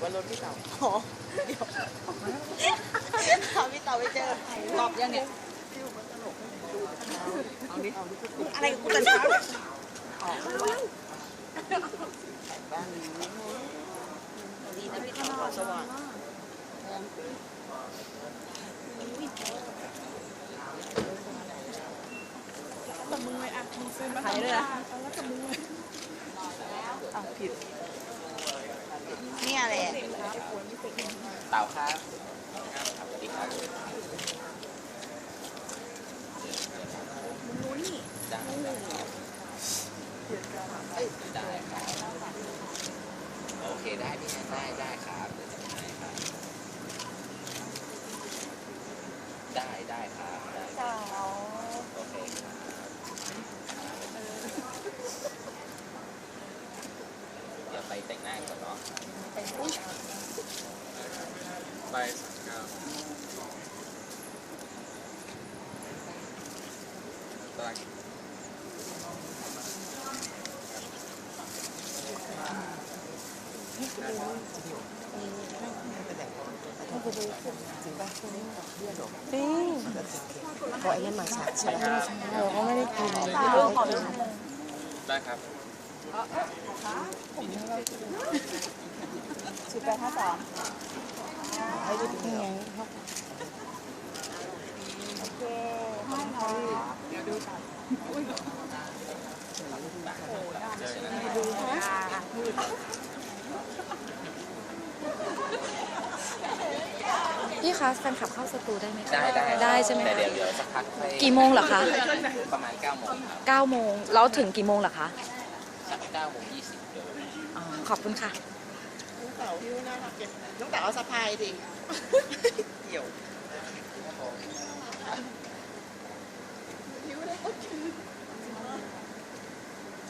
ว่ารถพี่เต่าอ๋อเดี๋ยวหาพี่เต่าไม่เจอตอบยังเนี่ยเอาดิอะไรกับกูแต่เช้าเนี่ยบ้านนี้ดีนะพี่เต่าขอสว่างถ่ายด้วยนะอ้าวผิด เป็นี่ยแหละเต่าครับครับสวัสดีครับได้ได้ครับโอเคได้พี่ได้ได้ครับเดี๋ยวจะให้ครับได้ได้ครับได้ เต่า โอเคครับเดี๋ยวไป แต่งหน้าก่อนเนาะไปสามเก้าตารางจริงพอไอ้นั่นมาฉากใช่ไหมเราก็ไม่ได้กิน ได้ครับ สิบแปดห้าสามยังไงโอเคขอบคุณค่ะพี่คะแฟนคลับเข้าสตูได้ไหมคะได้ได้ได้ใช่ไหมแต่คะเดี๋ยวเดี๋ยวสักพักค่อยกี่โมงเหรอคะ ประมาณ9โมงครับ9โมงแล้วถึงกี่โมงเหรอคะสัก 9โมง20เดี๋ยวอ๋อขอบคุณค่ะ น้องเต๋าพี่น่ารักเก็บน้องเต๋าเอาสะพายดิเดี๋ยว